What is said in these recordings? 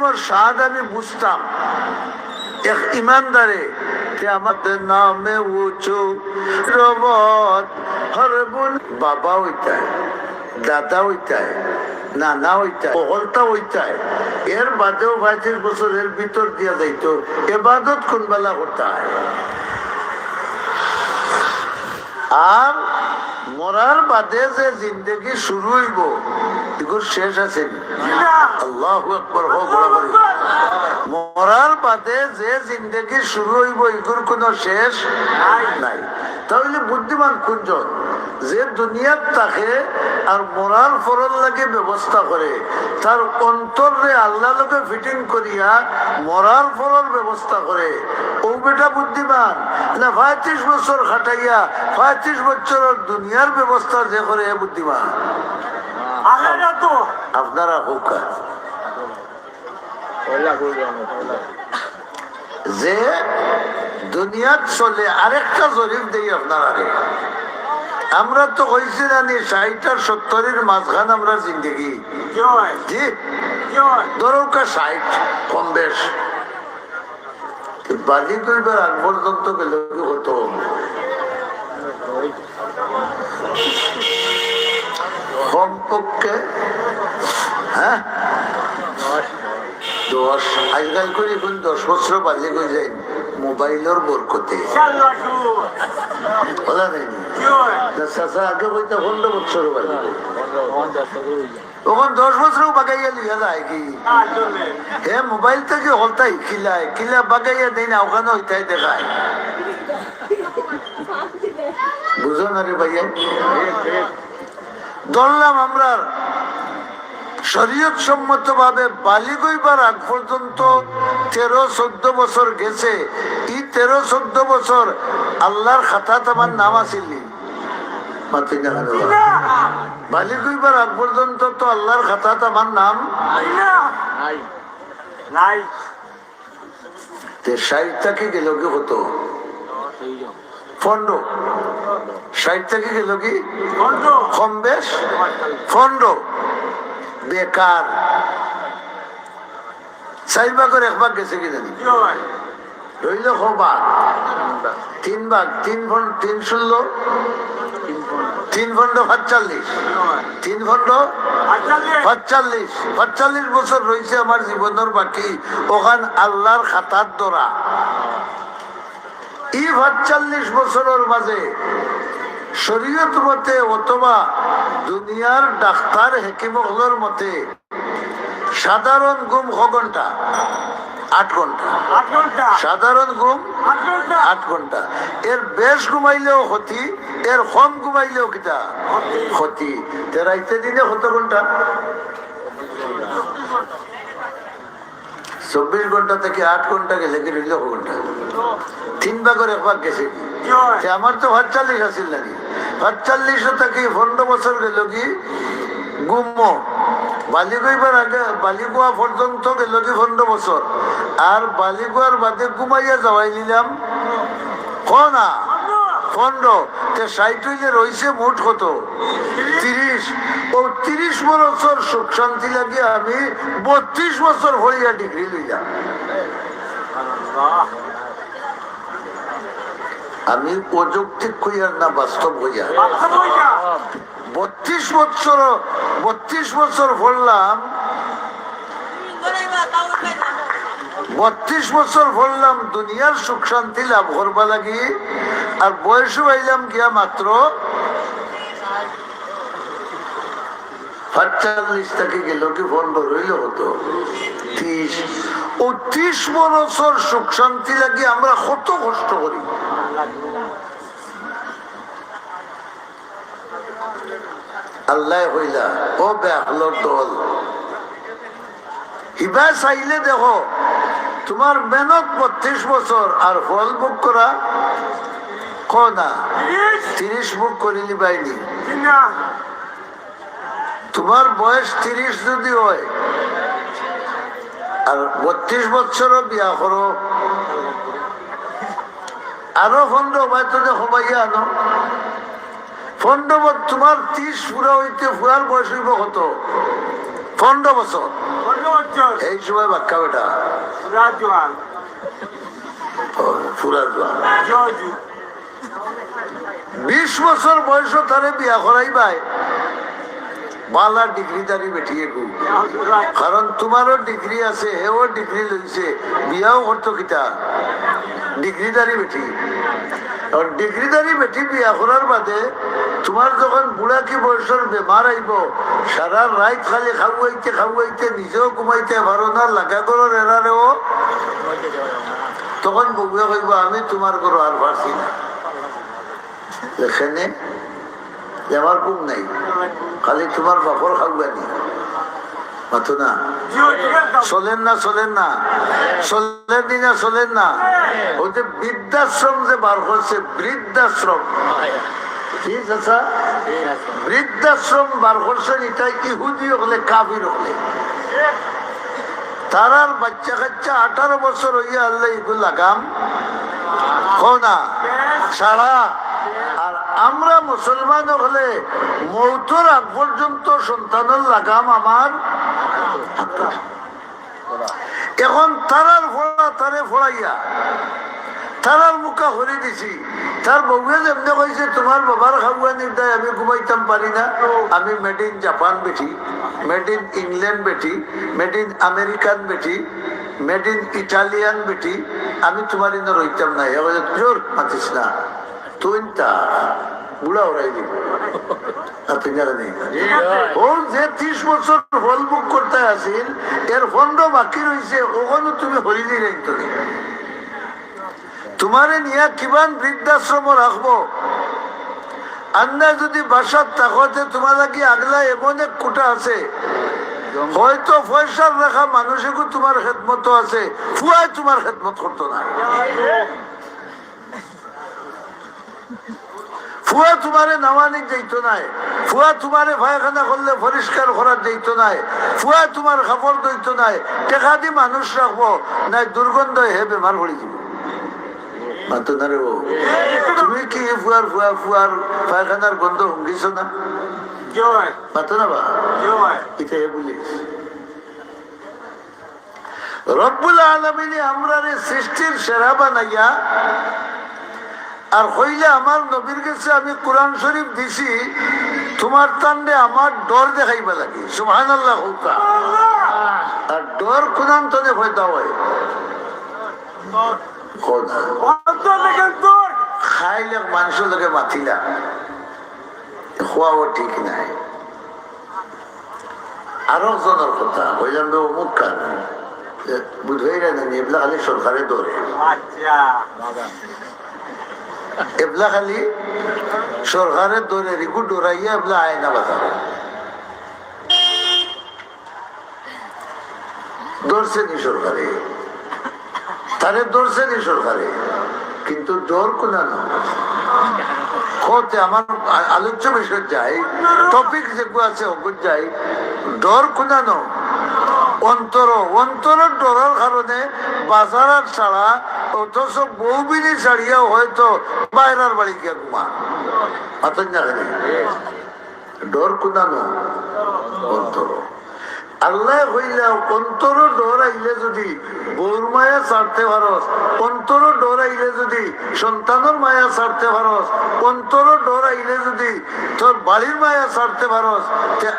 টাইমর স্বাদ আমি বুঝতাম। এক ইমানদারে আমাদের নামে উঁচু রবত হরবুল বাবা দাদা নানা এর বাদেও ভিতর দিয়া যাইতো, এবাদত কোন বেলা হয় আর মরার বাদে যে জিন্দগি শুরু হইব এগুলো শেষ আছে। আল্লাহ আকবর হোক মরার বাদে যে জিন্দগি শুরু হইব এগুলোর কোনো শেষ নাই। তাহলে বুদ্ধিমান যে দুনিয়ার থাকে আর মরার ফরল লাগে ব্যবস্থা করে তার অন্তরে আল্লাহ লোকে ফিটিং করিয়া মরার ফরল ব্যবস্থা করে। ও বেটা বুদ্ধিমান না পঁয়ত্রিশ বছর খাটাইয়া পঁয়ত্রিশ বছরের দুনিয়ার ব্যবস্থা যে করে এ বুদ্ধিমান। আলাদা তো আপনারা হোক। যে দুনিয়াত চলে আরেকটা জরিফ দেই আপনার আমরা তো হয়েছি জানি ষাট আর সত্তরের মাঝখান আমরা জিন্দগি। জি? দরকার ষাট কম বেশ। বাজি করবার আগ পর্যন্ত গেলে কমপক্ষে হ্যাঁ? দশ, আজকাল করে এখন দশ বছর বাজে করে যায়, মোবাইলের বরকতে। নাই চাষা আগে বইতে পনেরো বছর বাজে তখন দশ বছরও বাগাইয়া কি? হে, মোবাইল থেকে হলতাই কিলায় কিলা বাগাইয়া দেয় না, ওখানে হইতাই দেখায়। বুঝো না রে ভাইয়া? ধরলাম আমরা শরীয়ত সম্মত ভাবে বালি গইবার আগ পর্যন্ত তেরো চোদ্দ বছর গেছে। এই তেরো চোদ্দ বছর আল্লাহর খাতা তোমার নাম আসিলি মাতি না। বালি গইবার আগ পর্যন্ত তো আল্লাহর খাতা তোমার নাম নাই। তে গেল কি হতো? ফন্ড। ষাট থেকে গেল কি? কম বেশ? ফন্ড। বেকার। চার ভাগের এক ভাগ গেছে কি জানি? রইল হবা তিন ভাগ। তিন ফন্ড তিন ষোলো। তিন ফন্ড। সাতচল্লিশ জয় তিন ফন্ড আসলে সাতচল্লিশ সাতচল্লিশ বছর রয়েছে আমার জীবনের বাকি। ওখান আল্লাহর খাতার দরা এই সাতচল্লিশ বছরের মাঝে শরীয়ত মতে অথবা দুনিয়ার ডাক্তার হেকিমহলের মতে সাধারণ ঘুম ক ঘণ্টা? আট ঘণ্টা। সাধারণ ঘুম আট ঘণ্টা। এর বেশ ঘুমাইলেও ক্ষতি এর কম ঘুমাইলেও কিটা ক্ষতি। তেরাইতে দিনে কত ঘণ্টা? চব্বিশ ঘণ্টা থেকে আট ঘণ্টা গেলে কি রইল ঘণ্টা তিন ভাগের এক ভাগ গেছে কি? আমার তো সাতচল্লিশ আছিল নাকি সাতচল্লিশ থেকে পনেরো বছর গেল কি? গুম্ম বালি গইবার আগে বালি গোয়া পর্যন্ত গেল কি পনেরো বছর আর বালি গোয়ার বাদে ঘুমাইয়া যাওয়াই নিলাম। না? পনেরো তে ষাট হইলে রয়েছে মোট কত? তিরিশ। ও তিরিশ বছর সুখ শান্তি লাগে আমি বত্রিশ বছর হইয়া ডিগ্রি লইলাম আমি প্রযুক্তি কইয়ার না বাস্তব হইয়া? বত্রিশ বছর বত্রিশ বছর পড়লাম বত্রিশ বছর পড়লাম দুনিয়ার সুখ শান্তি লাভ করবা লাগি। আর বয়সও পাইলাম গিয়া মাত্র কি সুখ শান্তি আল্লাহ হইলা, ও বেহলোর দল। হিবা চাইলে দেখো, তোমার মেহনত বত্রিশ বছর আর ফল বুক করা তিরিশ? তিরিশ বুক করিলি বাইনি। তোমার বয়স তিরিশ যদি হয় আর বত্রিশ বছরও বিয়া করো। আরও ফন্ড হয়তো হবাইয়া আনো। ফন্ড তোমার ত্রিশ পুরা হইতে ফুরার বয়স হইব কত? পনেরো বছর। বছর এই সময় বাক্কা বেটা। ফুরার জোয়ান। বিশ বছর বয়স তারে বিয়া করাই ভাই আছে বিয়াও বেটি বিয়া বাদে তোমার যখন বুড়া কি বয়সের বেমার আইব সারা রাত খালি খাওয়াইতে খাওয়াইতে, নিজেও ঘুমাইতে পারো না, লাগা করো এরারেও তখন বউয়ে কইব, আমি তোমার করো আর পারছি না। আমার নাই। খালি তোমার বাপর খাওয়ানি মাথো না। যে বৃদ্ধাশ্রম যে বার করছে, বৃদ্ধাশ্রম। বৃদ্ধাশ্রম বার করছেন এটা ইহুদি হলে কাবির হলে? তারার বাচ্চা কাচ্চা আঠারো বছর হইয়া আল্লাহ লাগাম না, সারা আর আমরা মুসলমান হলে মৌতর আগ পর্যন্ত সন্তানের লাগাম আমার। এখন তারার ফোড়া তারে ফোড়াইয়া, তারার মুখা হরি দিছি। তার বউয়ে যেমনি কইছে, তোমার বাবার খাওয়া নির্দায়, আমি ঘুমাইতাম পারি না। আমি মেড ইন জাপান বেটি মেড ইন ইংল্যান্ড বেটি মেড ইন আমেরিকান বেটি মেড ইন ইটালিয়ান বেটি। আমি তোমার ইন্দর রইতাম না। এবার জোর, মাতিস না। তুই তা বুড়া ওরাই দিব আপনি জানেন ও যে ত্রিশ বছর হল বুক করতে আসিল এর ফন্ড বাকি রয়েছে ওখানে তুমি হরিলি রাখতো তোমারে নিয়ে কিমান বৃদ্ধাশ্রম রাখব? আন্না যদি বাসার তাকতে তোমার কি আগলা এমন এক কোটা আছে হয়তো পয়সার রাখা মানুষেরও তোমার খেদমত আছে ফুয়াই তোমার খেদমত করতো না। ফুয়া তোমারে নামানি যাইতো নাই। ফুয়া তোমারে পায়খানা করলে পরিষ্কার করার যাইতো নাই। ফুয়া তোমার খাপড় দইতো নাই। টেকা দি মানুষ রাখব নাই দুর্গন্ধ হে বেমার পড়ে দিব। তুমি কি ফুয়ার ফুয়া ফুয়ার পায়খানার গন্ধ হুঙ্গিছ না? জয় মাতো না বা এটা হে বলিস রব্বুল আলমিনে আমরা সৃষ্টির সেরা বানাইয়া আর হইলে আমার নবীর কাছে আমি কোরআন শরীফ দিছি, তোমার তান্ডে আমার ডর দেখাইবা লাগে। সুহান আল্লাহ আর ডর কোরআন মাতিলা। খোয়াও ঠিক নাই। কথা হয়ে যাবে অমুক খালি সরকারে দৌড়ে আচ্ছা। এবলা খালি সরকারের রিকু ডোরাইয়া এবলা আয়না বাজার নি সরকারে। তারে নি সরকারে। কিন্তু ডোর কোনানো খোতে আমার আলোচ্য বিষয় যাই টপিক যেগুলো আছে ওগুলো যাই ডর কোনানো অন্তর অন্তর ডরার কারণে বাজার ছাড়া অথচ বৌবিনী ছাড়িয়া হয়তো বাইরার বাড়ি গিয়া ঘুমা। মাতন জানে ডর কুদানো। অন্তর আল্লাহ হইলে অন্তর ডর আইলে যদি বউর মায়া ছাড়তে পারস অন্তর ডর আইলে যদি সন্তানের মায়া ছাড়তে পারস অন্তর ডর আইলে যদি তোর বাড়ির মায়া ছাড়তে পারস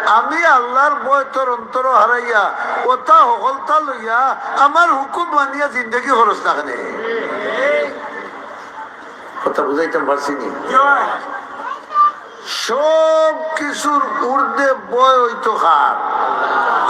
আমি আল্লাহর বয় তোর অন্তর হারাইয়া ওটা হকলতা লইয়া আমার হুকুম মানিয়া জিন্দগি খরচ না কেনে। কথা বুঝাইতাম পারছি নি? সব কিছুর ঊর্ধ্বে বয় হইতো খার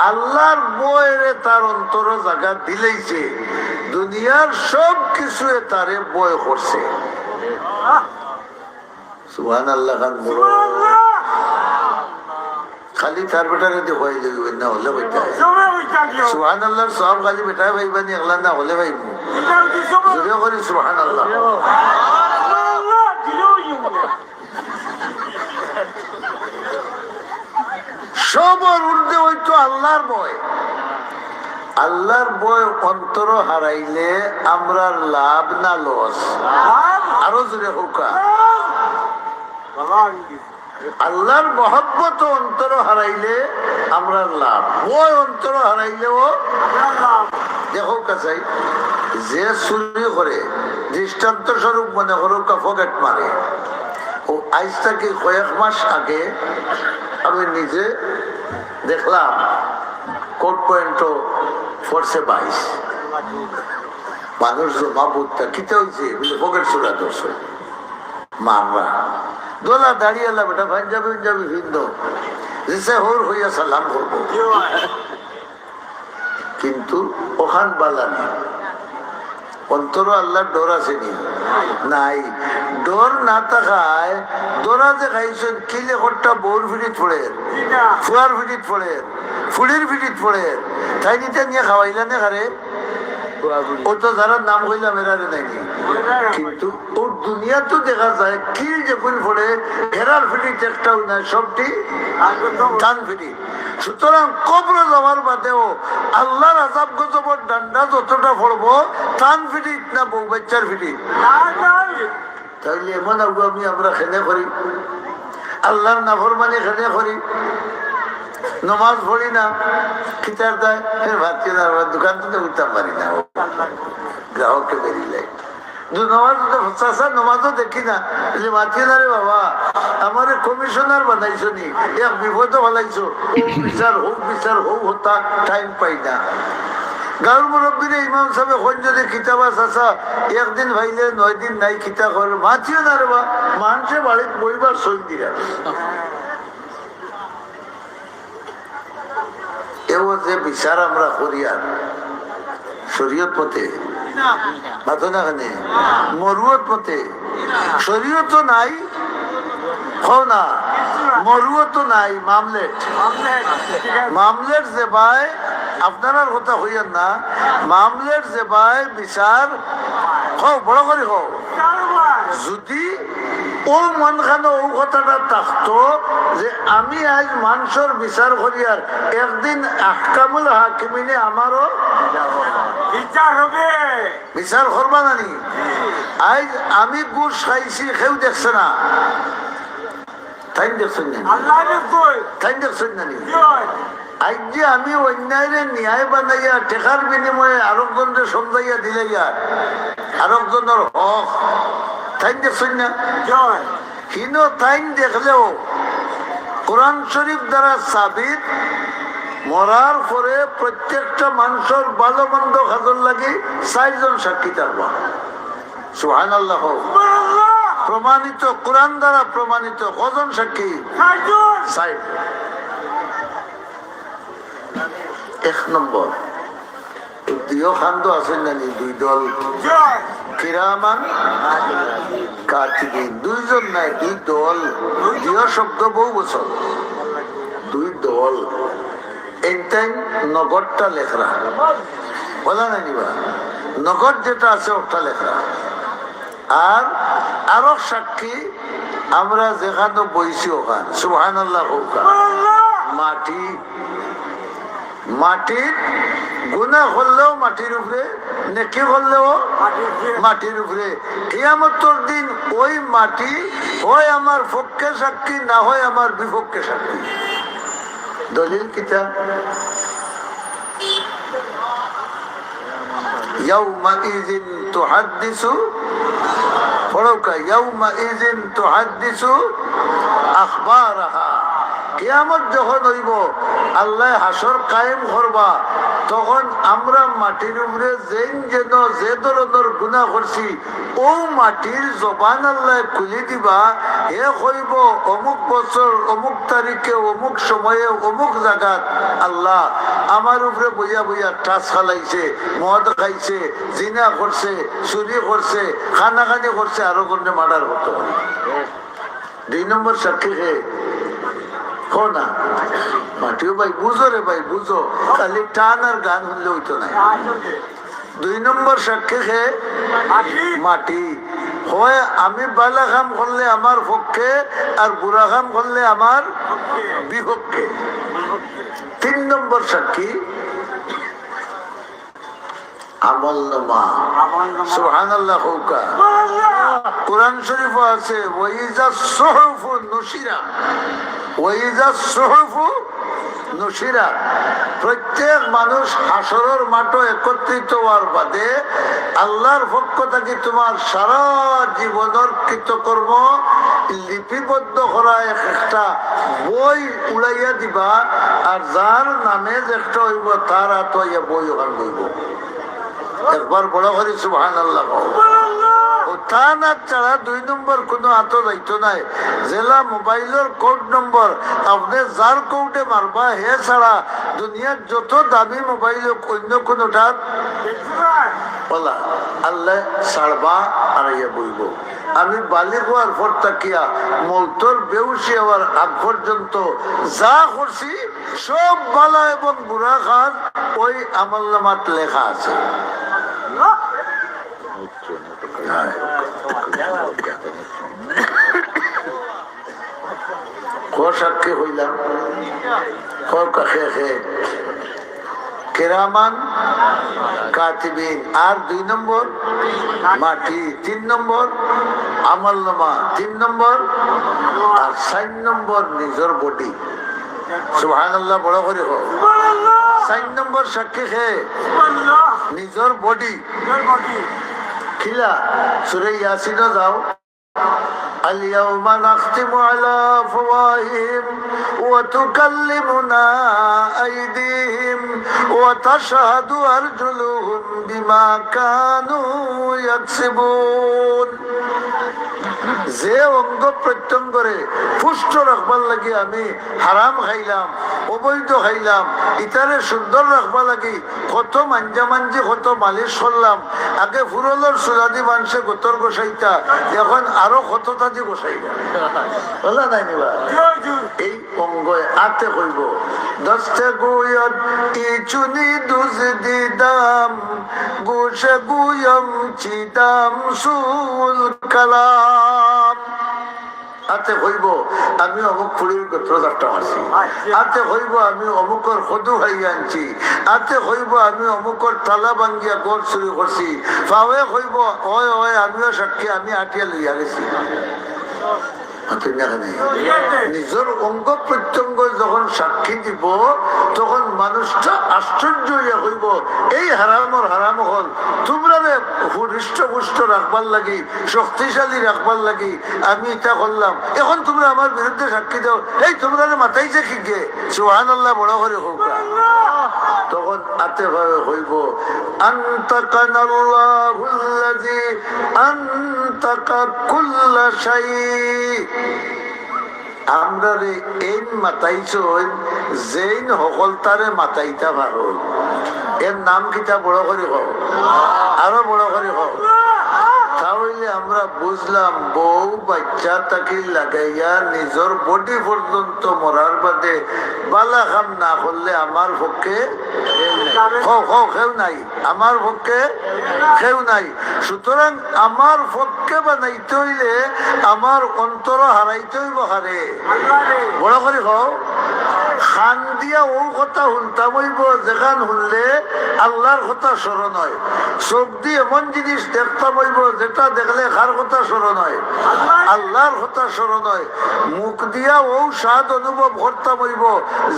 আল্লাহর বয়েরে তার অন্তর জায়গা দিলেইছে দুনিয়ার সব কিছু তারে বয় করছে। সুহান আল্লাহ খান খালি তার বেটারে দিয়ে হয়ে যাবে না হলে বেটা সময় হইতা গিয়ে সুহান আল্লাহর সব খালি বেটা না হলে ভাইব এটা হচ্ছে সময় করি সুহান আল্লাহ সবর উর্ধে হইতো আল্লাহর বয়। আল্লাহর বয় অন্তর হারাইলে আমরা লাভ না লস। আরও জোরে হোকা। আল্লাহর মহব্বত অন্তর হারাইলে আমরা লাভ। বয় অন্তর হারাইলেও দেখো কাছাই যে চুরি করে, দৃষ্টান্ত স্বরূপ মনে করো পকেট মারে। ও থেকে কয়েক মাস আগে আমি নিজে দেখলাম কোট পয়েন্টও ফোর্সে বাইশ। মানুষ বুটটা কিতে হয়েছে বলে পকেট চুরা দোষ মাররা দোলা দাঁড়িয়ে এলাম এটা পাঞ্জাবি পাঞ্জাবি হিন্দু যে হোর হইয়া সালাম করব? কিন্তু ওখান বালা নেই। অন্তর আল্লাহর ডর আছে নি? নাই। ডর না থাকায় ডরা যে খাইছেন কিলে কট্টা বউর ফিটিত পড়ে। ফুয়ার ফিটিত পড়ে, ফুলির ফিটিত পড়ে। তাই নিতে নিয়ে খাওয়াইলা নে খারে ও তো যারা নাম কইলাম এরারে নাইনি কিন্তু ওর দুনিয়া তো দেখা যায়, কি যখন পড়ে হেরার ফিটিত একটাও নাই, সবটি টান ফিরি সুতরাং কবর যাওয়ার বাদেও আল্লাহর আজাব গজবর ডান্ডা যতটা পড়ব টান ফিরি না বউ বাচ্চার নাই তাইলে এমন আবু আমি আমরা খেলে করি। আল্লাহর নাফর মানে খেলে করি। নমাজ পড়ি না খিতার দেয়, ফের ভাত পর দোকান থেকে উঠতাম পারি না। গ্রাহককে বেরিয়ে আমার বিচার হোক হতা টাইম পাই না। যদি চাষা একদিন ভাইলে নয় দিন নাই খিতা করে মাতিও না রে বা মানুষে বাড়িত বইবার সই দিয়া এও যে বিচার আমরা করি আর। শরীয়ত পথে। মাথো না খানে মরুয়ত পথে। শরীয়ত নাই হও না। মরুয়ত নাই মামলেট। মামলেট যে জেবায় আপনার কথা হইয়েন না মামলের জেবায় বিচার হও বড় করে কারবার যদি ও মন খানো ও কথাটা থাকতো যে আমি আজ মানুষের বিচার করি আর একদিন আহকামুল হাকিমিনে আমারও বিচার হবে। বিচার করবা নানি আজ আমি গুড় খাইছি কেউ দেখছে না। তাই দেখছেন না তাই দেখছেন হয়? আজ যে আমি অন্যায়ের ন্যায় বানাইয়া টেকার বিনিময়ে আরেকজনকে সমঝাইয়া দিলে ইয়ার। আরেকজনের হক। তাই দেখছেন না? হিন তাইন দেখলেও কোরআন শরীফ দ্বারা সাবিত মরার পরে প্রত্যেকটা মানুষের ভালো মন্দ খাজর লাগে চারজন সাক্ষী থাকবা। সুহান আল্লাহ প্রমাণিত কোরআন দ্বারা প্রমাণিত কজন সাক্ষী? সাইড এক নম্বর। দুইও খান্দ আছেন নানি দুই দল। কিরামান কার্তিকিন দুইজন নাই দুই দল। দুইও শব্দ বহু বছর। দুই দল। এইটাই নগরটা লেখরা। বলা নাই নিবা। নগর যেটা আছে ওটা লেখরা। আর আরও সাক্ষী আমরা যেখানে বইছি ওখান। সুহান আল্লাহ মাটি মাটির গুণা করলেও মাটির উপরে নেকি করলেও মাটির দিয়ে মাটির উপরে কিয়ামতর দিন ওই মাটি হয় আমার পক্ষে সাক্ষী না হয় আমার বিপক্ষে সাক্ষী দলিল কিতা يومئذ تحدث পড়োকা يومئذ تحدث أخبارها কিয়ামত যখন হইব আল্লাহ হাসর কায়েম করবা। তখন আমরা মাটির উপরে যেন যেন যে ধরনের গুণা করছি ও মাটির জবান আল্লাহ খুলি দিবা। হে কইব অমুক বছর অমুক তারিখে অমুক সময়ে অমুক জায়গাত আল্লাহ আমার উপরে বইয়া বইয়া টাচ খালাইছে মদ খাইছে জিনা করছে চুরি করছে খানাখানি করছে আরও কোনটা মার্ডার করতে পারে। দুই নম্বর সাক্ষী হো মাটিও ভাই বুঝো রে ভাই বুঝো। খালি টান আর গান হলে হইতো না। দুই নম্বর সাক্ষী খেয়ে মাটি। হয় আমি বালা কাম করলে আমার পক্ষে আর বুড়া কাম করলে আমার বিপক্ষে। তিন নম্বর সাক্ষী আমল নামা। সুবহানাল্লাহ হৌকা কোরআন শরীফ আছে ওয়াইজা সুহুফু নুশিরা প্রত্যেক মানুষ হাসরের মাঠে একত্রিত হওয়ার বাদে আল্লাহর পক্ষ থেকে তোমার সারা জীবনের কৃতকর্ম লিপিবদ্ধ করা এক একটা বই উড়াইয়া দিবা, আর যার নামে যে একটা হইব, তার হইয়া বই ওখান হইব। একবার বড় করে সুবহান আল্লাহ দুই কোনো নাই। হে ছাড়া যত অন্য বলা আমি বালিক হওয়ার পর তাকিয়া, মলতর বেউসি হওয়ার আগ পর্যন্ত যা করছি, সব বালা এবং বুড়া খান ওই আমল্লামাত লেখা আছে। সাক্ষী হইলাম। ক কাছে আছে কেরামান কাতিবিন আর দুই নম্বর মাটি তিন নম্বর আমল নামা তিন নম্বর আর চার নম্বর নিজের বডি। সুহান বড় করে হোক চার নম্বর সাক্ষী খেয়ে নিজের বডি। খিলা সুরে ইয়াসিনও যাও। اليوم نختم على أفواههم وتكلمنا أيديهم وتشهد أرجلهم بما كانوا يكسبون যে অঙ্গ প্রত্যঙ্গরে পুষ্ট রাখবার লাগি আমি হারাম খাইলাম অবৈধ খাইলাম ইতারে সুন্দর রাখবার লাগি কত মাঞ্জা মাঞ্জি কত মালিশ করলাম আগে ফুরলের সুরাদি মানুষে গোতর গোসাইতা এখন আরো বসাই বলা নাই নিবা এই অঙ্গয় আতে হইব। দশটা গুয়ত ইচুনি দুজ দিদাম গুছে গুয়ম চিদাম সুল কালাম। আতে হইব আমি অমুক ফুড়ির গোত্র চারটা মারছি আতে হইব আমি অমুকর সদু ভাই আনছি। আতে হইব আমি অমুকর তালা ভাঙ্গিয়া গড় চুরি করছি পাওয়ে হইব ওই ওই আমিও সাক্ষী আমি আটিয়া লইয়া গেছি নিজের অঙ্গ প্রত্যঙ্গ যখন সাক্ষী দিব তখন মানুষটা আশ্চর্য হইব এই হারামর হারাম হল তোমরা হৃষ্টপুষ্ট রাখবার লাগি, শক্তিশালী রাখবার লাগি, আমি এটা করলাম। এখন তোমরা আমার বিরুদ্ধে সাক্ষী দাও। এই তোমরা মাথাইছে কি গে সুহান আল্লাহ বড় করে হোক। তখন আতে ভাবে হইব। আন্তাকানাল্লাহুল্লাযী আন্তাকা কুল্লা শাই আমরা রে এই মাতাইছই যেইন সকল তারে মাতাইতা পারো এর নাম কিটা বড় করে কও? আরও বড় করে কও। তাহলে আমরা বুঝলাম বউ বাচ্চা তাকে লাগাইয়া নিজের বডি পর্যন্ত মরার বাদে বালা কাম না করলে আমার পক্ষে নাই। আমার পক্ষে কেউ নাই। সুতরাং আমার পক্ষে বানাইতে হইলে আমার অন্তর হারাইতে হইব হারে বড় করে হও খান দিয়া ও কথা শুনতাম যেখান শুনলে আল্লাহর কথা স্মরণ হয়। চোখ দিয়ে এমন জিনিস দেখতাম হইব যেটা দেখলে কার কথা স্মরণ হয়। আল্লাহর কথা স্মরণ হয়। মুখ দিয়া ও স্বাদ অনুভব করতাম হইব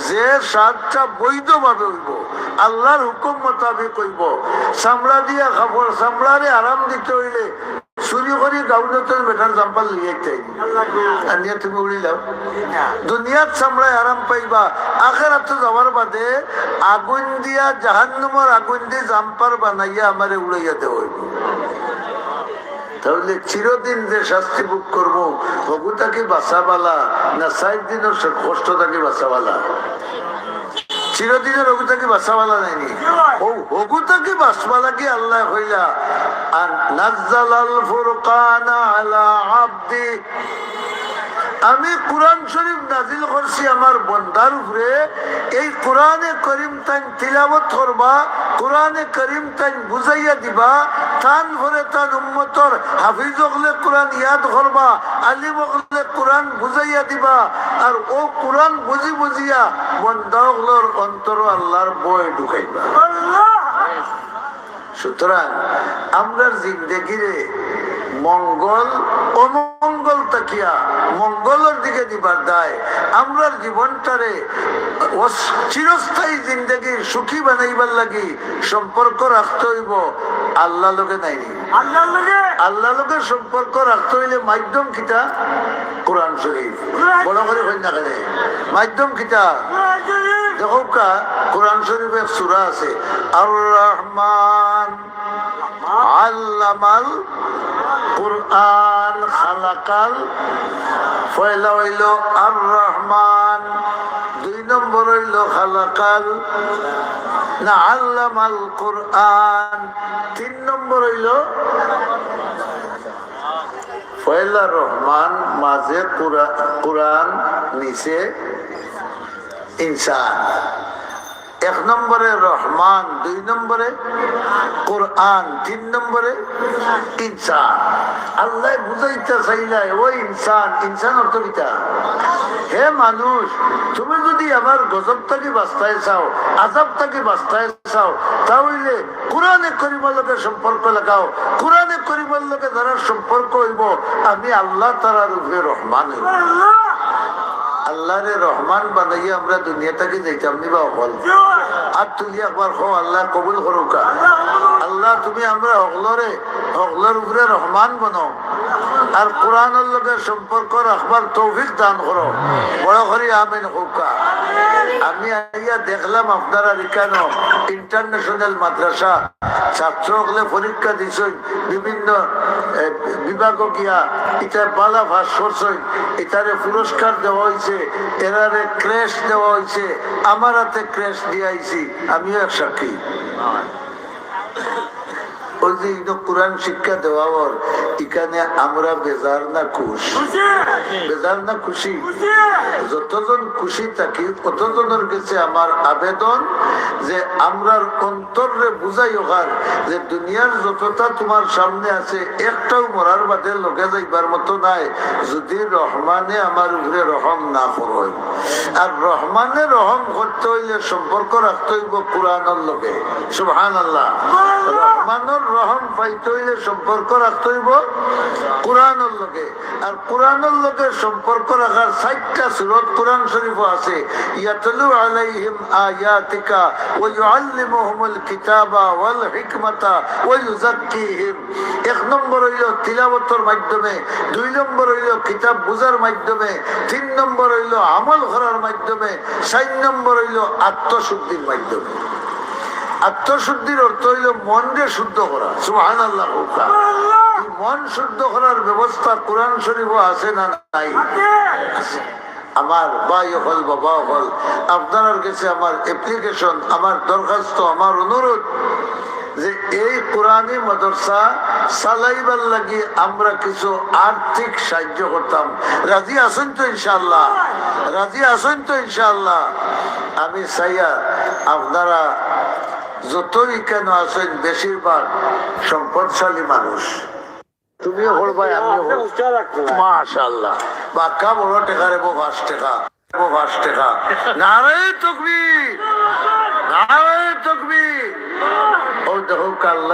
যে স্বাদটা বৈধভাবে হইব। আল্লাহর হুকুম মোতাবেক হইব। চামড়া দিয়া খাবার চামড়ারে আরাম দিতে হইলে চুরি করে গাউনতের বেটার জাম্পাল লিয়াইতে আনিয়া তুমি উড়িলাম। দুনিয়ার চামড়ায় আরাম পাইবা। আখেরাত যাওয়ার বাদে আগুন দিয়া জাহান্নুমর আগুন দিয়ে জাম্পার বানাইয়া আমারে উড়াইয়া দেওয়া হইব। তাহলে চিরদিন যে শাস্তি ভোগ করব হবু তাকে বাঁচাবালা না ষাট দিনের কষ্ট তাকে বাঁচাবালা চিরদিনের হবু তাকে বাঁচাবালা নাইনি ও হবু তাকে বাঁচবালা কি আল্লাহ হইলা আমি কোরআন শরীফ নাজিল করছি আমার বন্দার উপরে। এই কোরআনে করিম তাই তিলাবত করবা, কোরআনে করিম তাই বুঝাইয়া দিবা। তান ভরে তান উম্মতর হাফিজ হলে কোরআন ইয়াদ করবা আলিম হলে কোরআন বুঝাইয়া দিবা। আর ও কোরআন বুঝি বুঝিয়া বন্দা হলোর অন্তর আল্লাহর বয় ঢুকাইবা। আল্লাহ! সুতরাং আমরা জিন্দগিরে মঙ্গল অমঙ্গল তাকিয়া মঙ্গলের দিকে দিবার দায়। আমরা জীবনটারে চিরস্থায়ী জিন্দগি সুখী বানাইবার লাগি সম্পর্ক রাখতে হইব। আল্লাহ লোকে নাইনি আল্লাহ লাগে? আল্লাহ লোকের সম্পর্ক রাখতে হইলে মাধ্যম কিতা? কোরআন শরীফ। বড় করে হয় না কেন? মাধ্যম কিতা? দেখো কা কোরআন শরীফে এক সূরা আছে। আর রহমান আল্লামাল কুরআন খালাকাল। পয়লা হইল আর রহমান দুই নম্বর হইল খালাকাল। না, আল্লামাল কুরআন, তিন নম্বর হইল পয়লা রহমান, মাঝে কুরআ- কোরআন, নিচে ইনসান। এক নম্বরে রহমান, দুই নম্বরে কোরআন, তিন নম্বরে ইনসান। আল্লাহ বুঝাইতে চাইলাই, ও ইনসান ইনসান অর্থ কিতা? হে মানুষ, তুমি যদি আমার গজব থাকি বাস্তায় চাও আজাব থাকি বাস্তায় চাও, তাহলে কোরআনে করিবার লোকের সম্পর্ক লাগাও। কোরআনে করিবার লোকে যারা সম্পর্ক হইব, আমি আল্লাহ তারার উপরে রহমান হইব। আল্লাহরে রহমান বানাইয়া আমরা দুনিয়াটাকে যাইতাম নিবা অকল। আর তুলি একবার খো আল্লাহ কবুল করুকা। আল্লাহ, তুমি আমরা হকলরে হকলর উপরে রহমান বনো। আর কোরআনের লগে সম্পর্ক রাখবার তৌফিক দান করো। বড় করে আমিন হোকা। আমি আইয়া দেখলাম আপনারা কেন ইন্টারন্যাশনাল মাদ্রাসা, ছাত্র হলে পরীক্ষা দিছই, বিভিন্ন বিভাগ গিয়া এটা বালা ভাস করছই এটারে পুরস্কার দেওয়া হয়েছে এরারে ক্রেশ দেওয়া হয়েছে আমার হাতে ক্রেশ দিয়াইছি, আমিও এক সাক্ষী। ওই যে ইনো কোরআন শিক্ষা দেওয়া ওর এখানে আমরা বেজার না খুশ। বেজার না খুশি। যতজন খুশি থাকি ততজনের কাছে আমার আবেদন যে আমরার অন্তরে বুঝাই ওখান যে দুনিয়ার যতটা তোমার সামনে আছে একটাও মরার বাদে লগে যাইবার মতো নাই যদি রহমানে আমার উপরে রহম না করয় আর রহমানে রহম করতে হইলে সম্পর্ক রাখতে হইব কোরআনের লগে। সুবহান আল্লাহ রহমানের রহম পাইতে হইলে সম্পর্ক রাখতে হইব কোরআনের লগে। আর কোরআনের লগে সম্পর্ক রাখার সাতটা সুরত কোরআন শরীফ আছে। আলাইহিম আয়াতিকা ইউআল্লিমুহুমুল কিতাবা ওয়াল হিকমাতা ওয়া ইউযাক্কিহিম। এক নম্বর হইল তিলাওয়াতের মাধ্যমে, দুই নম্বর হইল কিতাব বুঝার মাধ্যমে, তিন নম্বর হইল আমল করার মাধ্যমে, চার নম্বর হইল আত্মশুদ্ধির মাধ্যমে। আত্মশুদ্ধির অর্থ হইল মনকে শুদ্ধ করা। সুহান আল্লাহ মন শুদ্ধ করার ব্যবস্থা কোরআন শরীফ আছে না নাই। আমার ভাই হল বাবা হল আপনার কাছে আমার অ্যাপ্লিকেশন আমার দরখাস্ত আমার অনুরোধ যে এই কোরআনী মাদ্রাসা চালাইবার লাগি আমরা কিছু আর্থিক সাহায্য করতাম। রাজি আছেন তো ইনশাল্লাহ রাজি আছেন তো ইনশাল্লাহ আমি চাইয়া আপনারা যতই কেন আছেন বেশিরভাগ সম্পদশালী মানুষ। তুমিও হল আমিও রাখতে মাশাল্লাহ বাক্কা বড় টেকা রেবো পাঁচ টাকা। রেবো পাঁচ টাকা। ও দেখো কাল্লার